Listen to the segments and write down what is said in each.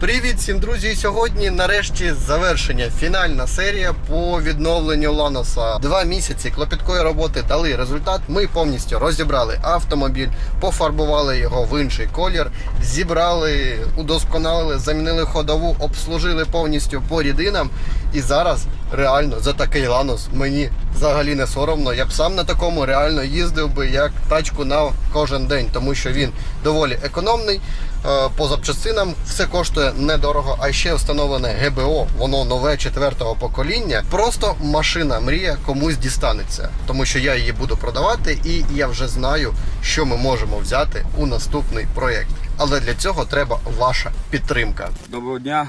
Привіт всім, друзі! Сьогодні нарешті завершення. Фінальна серія по відновленню Ланоса. Два місяці клопіткої роботи дали результат. Ми повністю розібрали автомобіль, пофарбували його в інший колір, зібрали, удосконалили, замінили ходову, обслужили повністю по рідинам. І зараз реально за такий Ланос мені взагалі не соромно. Я б сам на такому реально їздив би як тачку на кожен день, тому що він доволі економний. Е, По запчастинам все коштує недорого, а ще встановлене ГБО, воно нове четвертого покоління. Просто машина мрія комусь дістанеться, тому що я її буду продавати, і я вже знаю, що ми можемо взяти у наступний проєкт. Але для цього треба ваша підтримка. Доброго дня.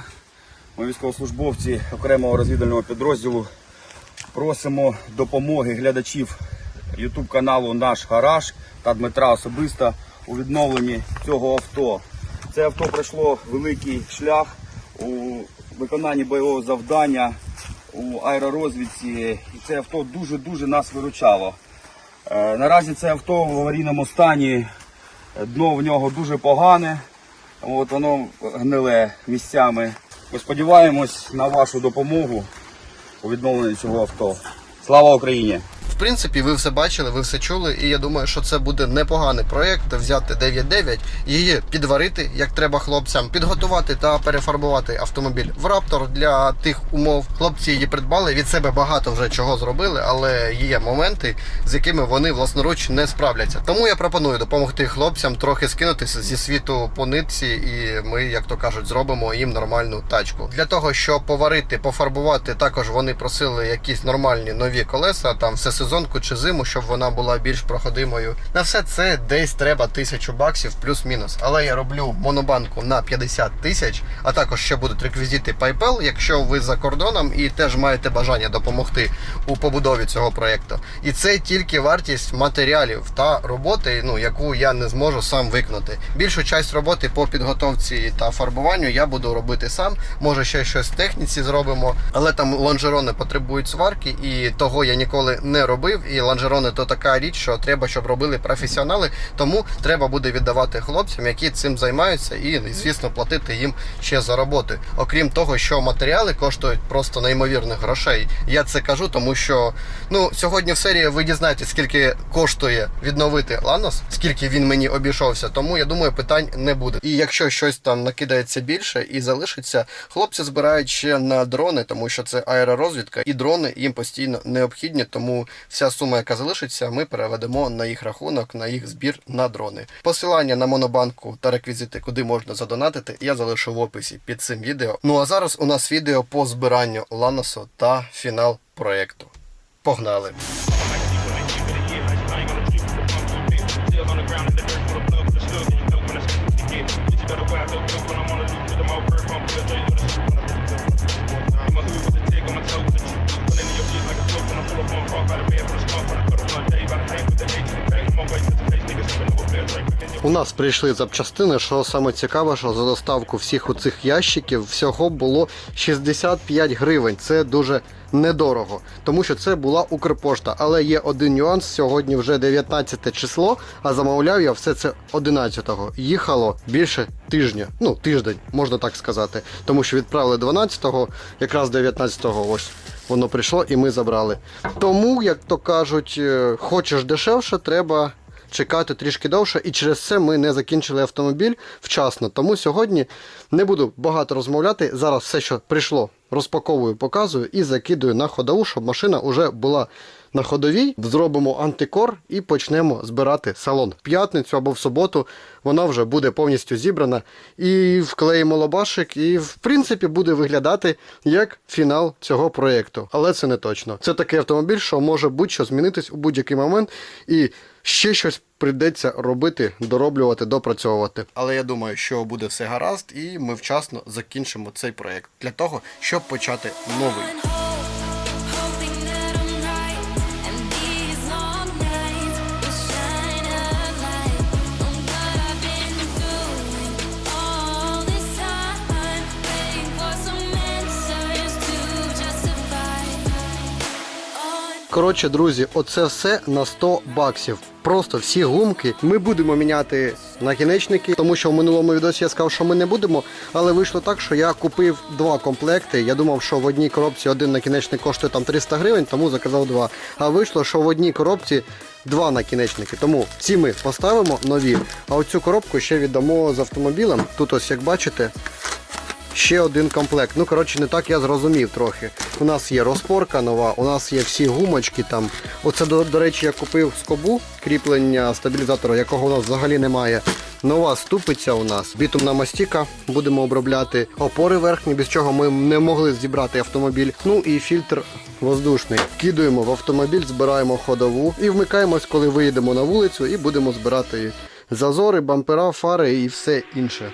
Ми військовослужбовці окремого розвідувального підрозділу просимо допомоги глядачів YouTube каналу Наш Гараж та Дмитра особисто у відновленні цього авто. Це авто пройшло великий шлях у виконанні бойового завдання у аеророзвідці. І це авто дуже-дуже нас виручало. Е, Наразі це авто в аварійному стані. Дно в нього дуже погане. От воно гниле місцями. Ми сподіваємось на вашу допомогу у відновленні цього авто. Слава Україні! Принципі, ви все бачили, ви все чули, і я думаю, що це буде непоганий проєкт взяти 9.9, її підварити, як треба хлопцям, підготувати та перефарбувати автомобіль в Раптор для тих умов. Хлопці її придбали. Від себе багато вже чого зробили, але є моменти, з якими вони власноруч не справляться. Тому я пропоную допомогти хлопцям трохи скинутися зі світу по нитці, і ми, як то кажуть, зробимо їм нормальну тачку. Для того, щоб поварити, пофарбувати, також вони просили якісь нормальні нові колеса, там все сезонку чи зиму, щоб вона була більш проходимою. На все це десь треба тисячу баксів плюс-мінус. Але я роблю монобанку на 50 тисяч, а також ще будуть реквізити PayPal, якщо ви за кордоном і теж маєте бажання допомогти у побудові цього проєкту. І це тільки вартість матеріалів та роботи, ну яку я не зможу сам виконати. Більшу часть роботи по підготовці та фарбуванню я буду робити сам. Може ще щось в техніці зробимо, але там лонжерони потребують сварки, і того я ніколи не робив. І лонжерони то така річ, що треба, щоб робили професіонали. Тому треба буде віддавати хлопцям, які цим займаються, і звісно платити їм ще за роботи. Окрім того, що матеріали коштують просто неймовірних грошей. Я це кажу, тому що ну сьогодні в серії ви дізнаєтесь, скільки коштує відновити Ланос, скільки він мені обійшовся. Тому я думаю, питань не буде. І якщо щось там накидається більше і залишиться, хлопці збирають ще на дрони, тому що це аеророзвідка, і дрони їм постійно необхідні. Тому вся сума, яка залишиться, ми переведемо на їх рахунок, на їх збір на дрони. Посилання на монобанку та реквізити, куди можна задонатити, я залишу в описі під цим відео. Ну а зараз у нас відео по збиранню Ланосу та фінал проєкту. Погнали! Нас прийшли запчастини, що саме цікаве, що за доставку всіх оцих ящиків всього було 65 гривень. Це дуже недорого, тому що це була Укрпошта. Але є один нюанс. Сьогодні вже 19 число, а замовляв я все це 11-го. Їхало більше тижня. Ну, тиждень, можна так сказати. Тому що відправили 12-го, якраз 19-го ось. Воно прийшло і ми забрали. Тому, як то кажуть, е, хочеш дешевше, треба чекати трішки довше, і через це ми не закінчили автомобіль вчасно. Тому сьогодні не буду багато розмовляти. Зараз все, що прийшло, розпаковую, показую і закидую на ходову, щоб машина вже була на ходовій. Зробимо антикор і почнемо збирати салон. В п'ятницю або в суботу вона вже буде повністю зібрана. І вклеїмо лобашик, і в принципі буде виглядати як фінал цього проєкту. Але це не точно. Це такий автомобіль, що може будь-що змінитись у будь-який момент. І ще щось прийдеться робити, дороблювати, допрацьовувати. Але я думаю, що буде все гаразд, і ми вчасно закінчимо цей проєкт для того, щоб почати новий. Коротше, друзі, оце все на 100 баксів. просто всі гумки. Ми будемо міняти накінечники, тому що в минулому відосі я сказав, що ми не будемо. Але вийшло так, що я купив два комплекти. Я думав, що в одній коробці один накінечник коштує там 300 гривень, тому заказав два. А вийшло, що в одній коробці два накінечники. Тому ці ми поставимо нові. А оцю коробку ще віддамо з автомобілем. Тут ось як бачите. Ще один комплект. Ну, коротше, не так я зрозумів трохи. У нас є розпорка нова, у нас є всі гумочки там. Оце, до, до речі, я купив скобу кріплення стабілізатора, якого у нас взагалі немає. Нова ступиця у нас, бітумна мастіка, будемо обробляти опори верхні, без чого ми не могли зібрати автомобіль. Ну і фільтр воздушний. Кидуємо в автомобіль, збираємо ходову і вмикаємось, коли виїдемо на вулицю, і будемо збирати зазори, бампера, фари і все інше.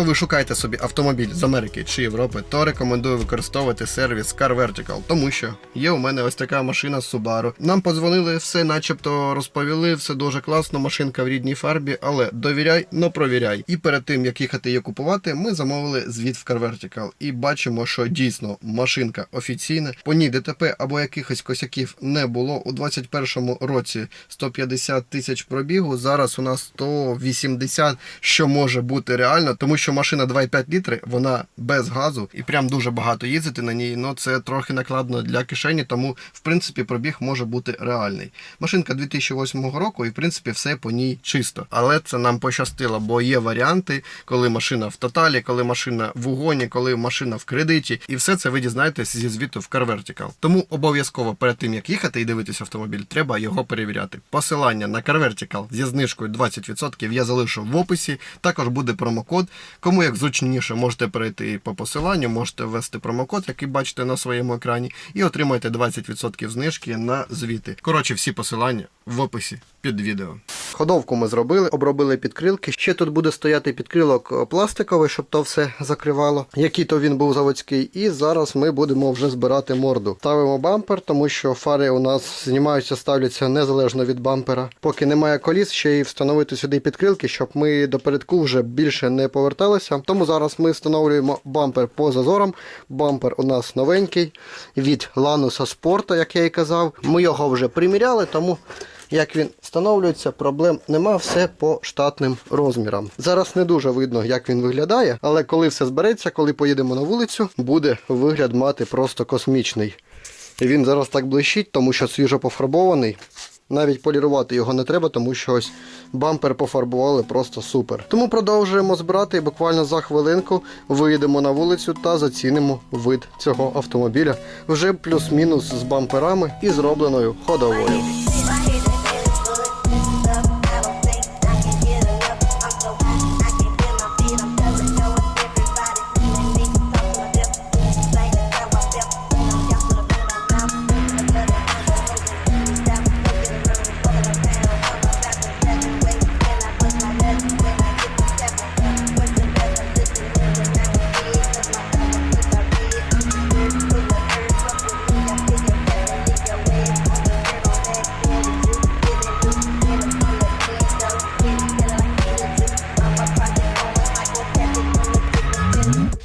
Якщо ви шукаєте собі автомобіль з Америки чи Європи, то рекомендую використовувати сервіс Car Vertical, тому що є у мене ось така машина Subaru. Нам подзвонили, все начебто розповіли, все дуже класно, машинка в рідній фарбі, але довіряй, но провіряй. І перед тим як їхати її купувати, ми замовили звіт в Car Vertical і бачимо, що дійсно машинка офіційна. По ній ДТП або якихось косяків не було. У 2021 році 150 тисяч пробігу. Зараз у нас 180, що може бути реально, тому що машина 2,5 літри, вона без газу і прям дуже багато їздити на ній. Ну це трохи накладно для кишені, тому в принципі пробіг може бути реальний. Машинка 2008 року, і в принципі все по ній чисто. Але це нам пощастило, бо є варіанти, коли машина в тоталі, коли машина в угоні, коли машина в кредиті, і все це ви дізнаєтесь зі звіту в Car Vertical. Тому обов'язково перед тим як їхати і дивитися автомобіль, треба його перевіряти. Посилання на Car Vertical зі знижкою 20% я залишу в описі. Також буде промокод. Кому як зручніше, можете перейти по посиланню, можете ввести промокод, який бачите на своєму екрані, і отримаєте 20% знижки на звіти. Коротше, всі посилання в описі під відео. Ходовку ми зробили, обробили підкрилки. Ще тут буде стояти підкрилок е, пластиковий, щоб то все закривало. Який то він був заводський. І зараз ми будемо вже збирати морду. Ставимо бампер, тому що фари у нас знімаються, ставляться незалежно від бампера. Поки немає коліс, ще й встановити сюди підкрилки, щоб ми до передку вже більше не поверталися. Тому зараз ми встановлюємо бампер по зазорам. Бампер у нас новенький від Lanusa Sport, як я і казав. Ми його вже приміряли, тому як він встановлюється, проблем нема, все по штатним розмірам. Зараз не дуже видно, як він виглядає, але коли все збереться, коли поїдемо на вулицю, буде вигляд мати просто космічний. І він зараз так блищить, тому що свіжо пофарбований. Навіть полірувати його не треба, тому що ось бампер пофарбували просто супер. Тому продовжуємо збирати і буквально за хвилинку вийдемо на вулицю та зацінимо вид цього автомобіля вже плюс-мінус з бамперами і зробленою ходовою.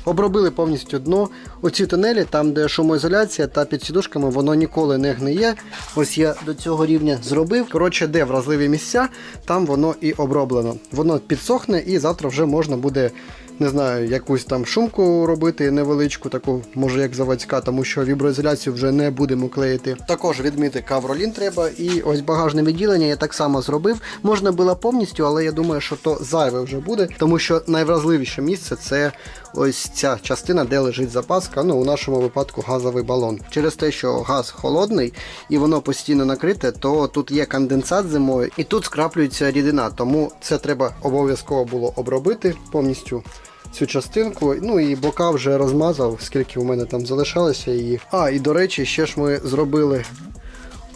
Обробили повністю дно. Оці тунелі, там, де шумоізоляція та під сідушками, воно ніколи не гниє. Ось я до цього рівня зробив. Коротше, де вразливі місця, там воно і оброблено. Воно підсохне і завтра вже можна буде не знаю, якусь там шумку робити невеличку, таку, може як заводська, тому що віброізоляцію вже не будемо клеїти. Також відмити кавролін треба. І ось багажне відділення я так само зробив. Можна було повністю, але я думаю, що то зайве вже буде, тому що найвразливіше місце це ось ця частина, де лежить запаска. Ну, у нашому випадку газовий балон. Через те, що газ холодний і воно постійно накрите, то тут є конденсат зимою, і тут скраплюється рідина. Тому це треба обов'язково було обробити повністю. Цю частинку, ну і бока вже розмазав, скільки у мене там залишалося її. А, і до речі, ще ж ми зробили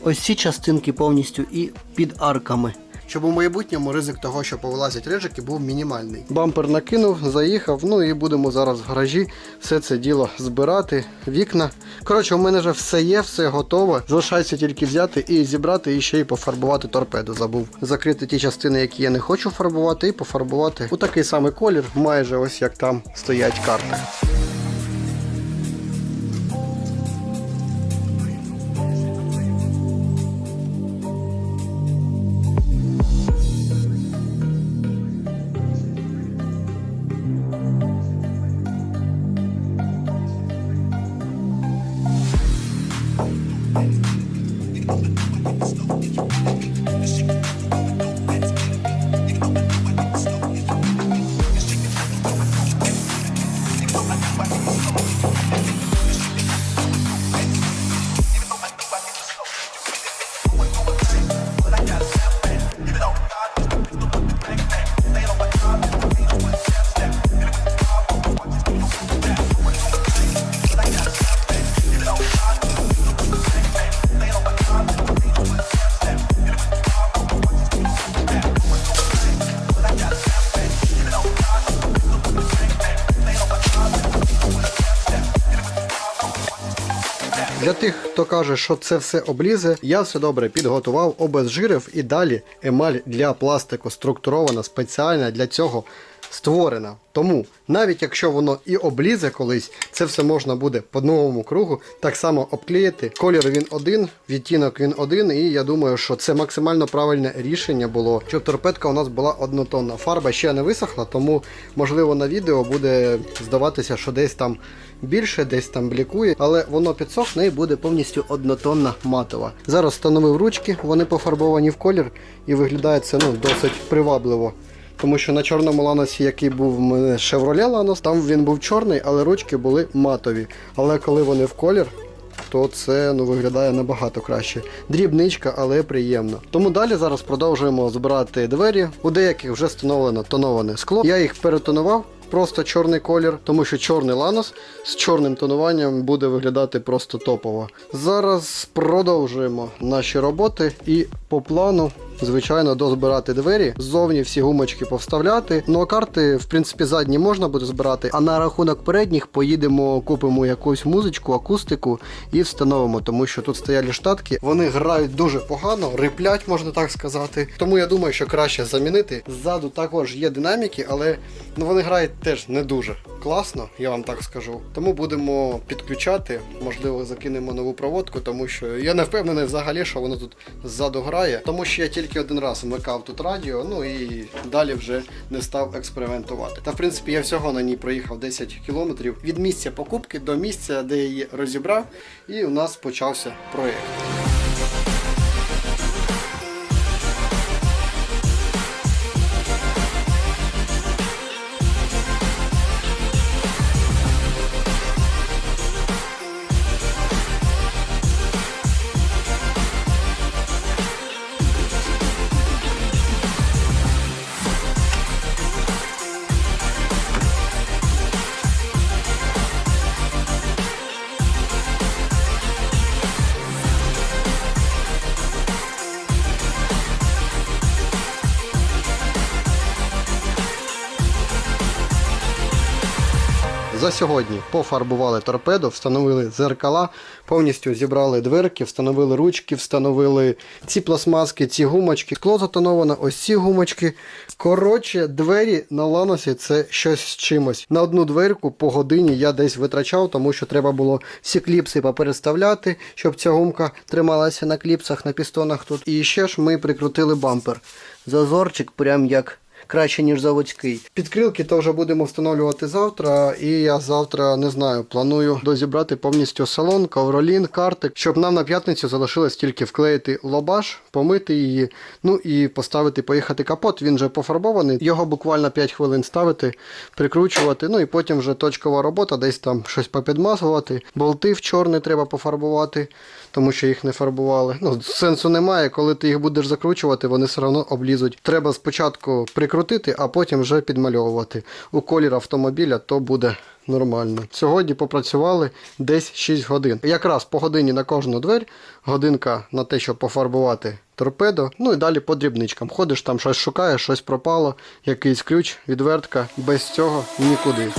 ось ці частинки повністю і під арками. Щоб у майбутньому ризик того, що повилазять рижики, був мінімальний. Бампер накинув, заїхав, ну і будемо зараз в гаражі все це діло збирати, вікна. Коротше, у мене вже все є, все готово. Залишається тільки взяти і зібрати, і ще й пофарбувати торпеду. Забув. Закрити ті частини, які я не хочу фарбувати, і пофарбувати у такий самий колір, майже ось як там стоять карти. Хто каже, що це все облізе, я все добре підготував, обезжирив і далі емаль для пластику структурована спеціально для цього створена. Тому навіть якщо воно і облізе колись, це все можна буде по новому кругу так само обклеїти. Колір він один, відтінок він один, і я думаю, що це максимально правильне рішення було, щоб торпедка у нас була однотонна. Фарба ще не висохла, тому можливо на відео буде здаватися, що десь там більше, десь там блікує, але воно підсохне і буде повністю однотонна матова. Зараз встановив ручки, вони пофарбовані в колір і виглядає це ну, досить привабливо. Тому що на чорному ланосі, який був в мене Chevrolet Lanos, там він був чорний, але ручки були матові. Але коли вони в колір, то це ну, виглядає набагато краще. Дрібничка, але приємно. Тому далі зараз продовжуємо збирати двері. У деяких вже встановлено тоноване скло. Я їх перетонував. Просто чорний колір, тому що чорний ланос з чорним тонуванням буде виглядати просто топово. Зараз продовжуємо наші роботи і по плану, звичайно, дозбирати двері. Ззовні всі гумочки повставляти. Ну а карти, в принципі, задні можна буде збирати. А на рахунок передніх поїдемо, купимо якусь музичку, акустику і встановимо, тому що тут стояли штатки. Вони грають дуже погано, риплять, можна так сказати. Тому я думаю, що краще замінити. Ззаду також є динаміки, але ну, вони грають теж не дуже класно, я вам так скажу. Тому будемо підключати, можливо, закинемо нову проводку, тому що я не впевнений взагалі, що воно тут ззаду грає. Тому що я тільки один раз вмикав тут радіо, ну і далі вже не став експериментувати. Та в принципі я всього на ній проїхав 10 кілометрів від місця покупки до місця, де її розібрав, і у нас почався проєкт. За сьогодні пофарбували торпеду, встановили зеркала, повністю зібрали дверки, встановили ручки, встановили ці пластмаски, ці гумочки. Скло затоновано, ось ці гумочки. Коротше, двері на ланосі це щось з чимось. На одну дверку по годині я десь витрачав, тому що треба було всі кліпси попереставляти, щоб ця гумка трималася на кліпсах, на пістонах тут. І ще ж ми прикрутили бампер. Зазорчик, прям як краще, ніж заводський. Підкрилки вже будемо встановлювати завтра, і я завтра не знаю, планую дозібрати повністю салон, ковролін, картик, щоб нам на п'ятницю залишилось тільки вклеїти лобаш, помити її, ну і поставити, поїхати капот. Він вже пофарбований. Його буквально 5 хвилин ставити, прикручувати. Ну і потім вже точкова робота, десь там щось попідмазувати. Болти в чорний треба пофарбувати, тому що їх не фарбували. Ну, сенсу немає, коли ти їх будеш закручувати, вони все одно облізуть. Треба спочатку прикрутити, а потім вже підмальовувати. У колір автомобіля то буде нормально. Сьогодні попрацювали десь 6 годин. Якраз по годині на кожну двері, годинка на те, щоб пофарбувати торпедо, ну і далі по дрібничкам. Ходиш там, щось шукаєш, щось пропало, якийсь ключ, відвертка. Без цього нікуди.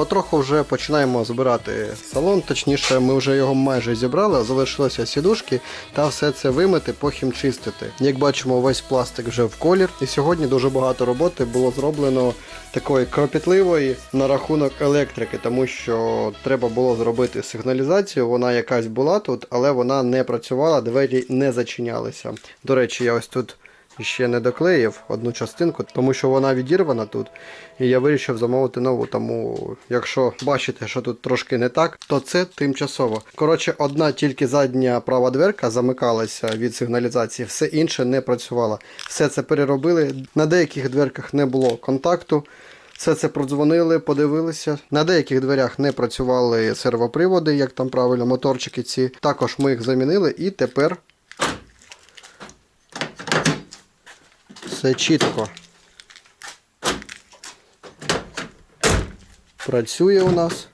Потроху вже починаємо збирати салон, точніше, ми вже його майже зібрали, залишилося сідушки та все це вимити, похімчистити. Як бачимо, весь пластик вже в колір. І сьогодні дуже багато роботи було зроблено такої кропітливої на рахунок електрики, тому що треба було зробити сигналізацію. Вона якась була тут, але вона не працювала, двері не зачинялися. До речі, я ось тут. Ще не доклеїв одну частинку, тому що вона відірвана тут. І я вирішив замовити нову. Тому, якщо бачите, що тут трошки не так, то це тимчасово. Коротше, одна тільки задня права дверка замикалася від сигналізації, все інше не працювало. Все це переробили. На деяких дверках не було контакту. Все це продзвонили, подивилися. На деяких дверях не працювали сервоприводи, як там правильно, моторчики ці. Також ми їх замінили і тепер все чітко. Працює у нас.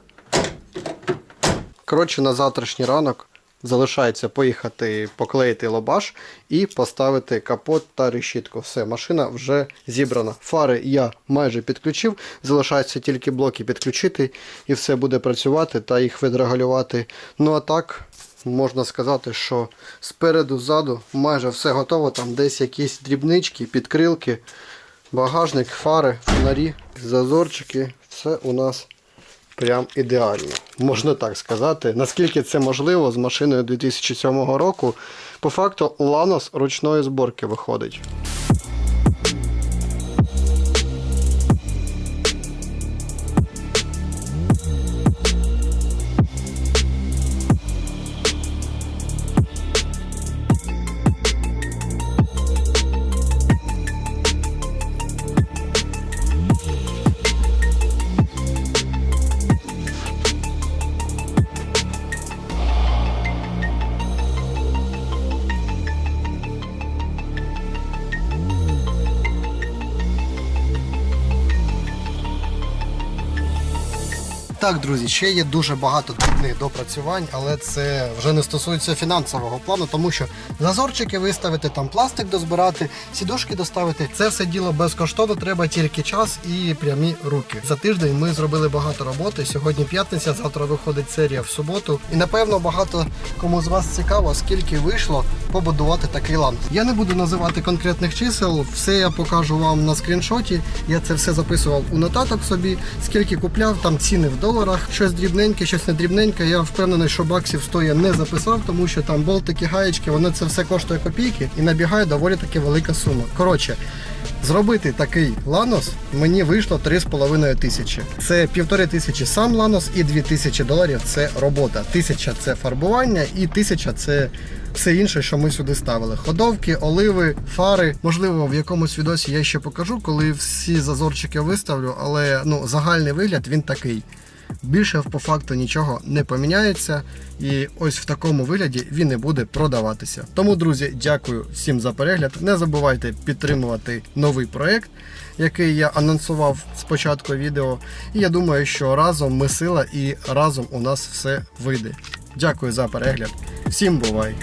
Коротше, на завтрашній ранок залишається поїхати поклеїти лобаш і поставити капот та решітку. Все, машина вже зібрана. Фари я майже підключив, залишається тільки блоки підключити і все буде працювати та їх відрегулювати. Ну а так, можна сказати, що спереду, ззаду майже все готово. Там десь якісь дрібнички, підкрилки, багажник, фари, фонарі, зазорчики. Все у нас прям ідеально. Можна так сказати. Наскільки це можливо з машиною 2007 року, по факту Ланос ручної зборки виходить. Так, друзі, ще є дуже багато дрібних допрацювань, але це вже не стосується фінансового плану, тому що зазорчики виставити, там пластик дозбирати, сідушки доставити. Це все діло безкоштовно, треба тільки час і прямі руки. За тиждень ми зробили багато роботи. Сьогодні п'ятниця, завтра виходить серія в суботу. І напевно багато кому з вас цікаво, скільки вийшло побудувати такий ланд. Я не буду називати конкретних чисел, все я покажу вам на скріншоті. Я це все записував у нотаток собі, скільки купляв, там ціни в доларах, щось дрібненьке, щось не дрібненьке. Я впевнений, що баксів 100 я не записав, тому що там болтики, гаєчки, воно це все коштує копійки і набігає доволі таки велика сума. Коротше. Зробити такий ланос мені вийшло 3,5 тисячі. Це півтори тисячі сам ланос і 2 тисячі доларів це робота. Тисяча це фарбування і тисяча це все інше, що ми сюди ставили. Ходовки, оливи, фари. Можливо, в якомусь відосі я ще покажу, коли всі зазорчики виставлю, але ну, загальний вигляд він такий. Більше по факту нічого не поміняється, і ось в такому вигляді він і буде продаватися. Тому, друзі, дякую всім за перегляд. Не забувайте підтримувати новий проект, який я анонсував спочатку відео. І я думаю, що разом ми сила і разом у нас все вийде. Дякую за перегляд. Всім бувай!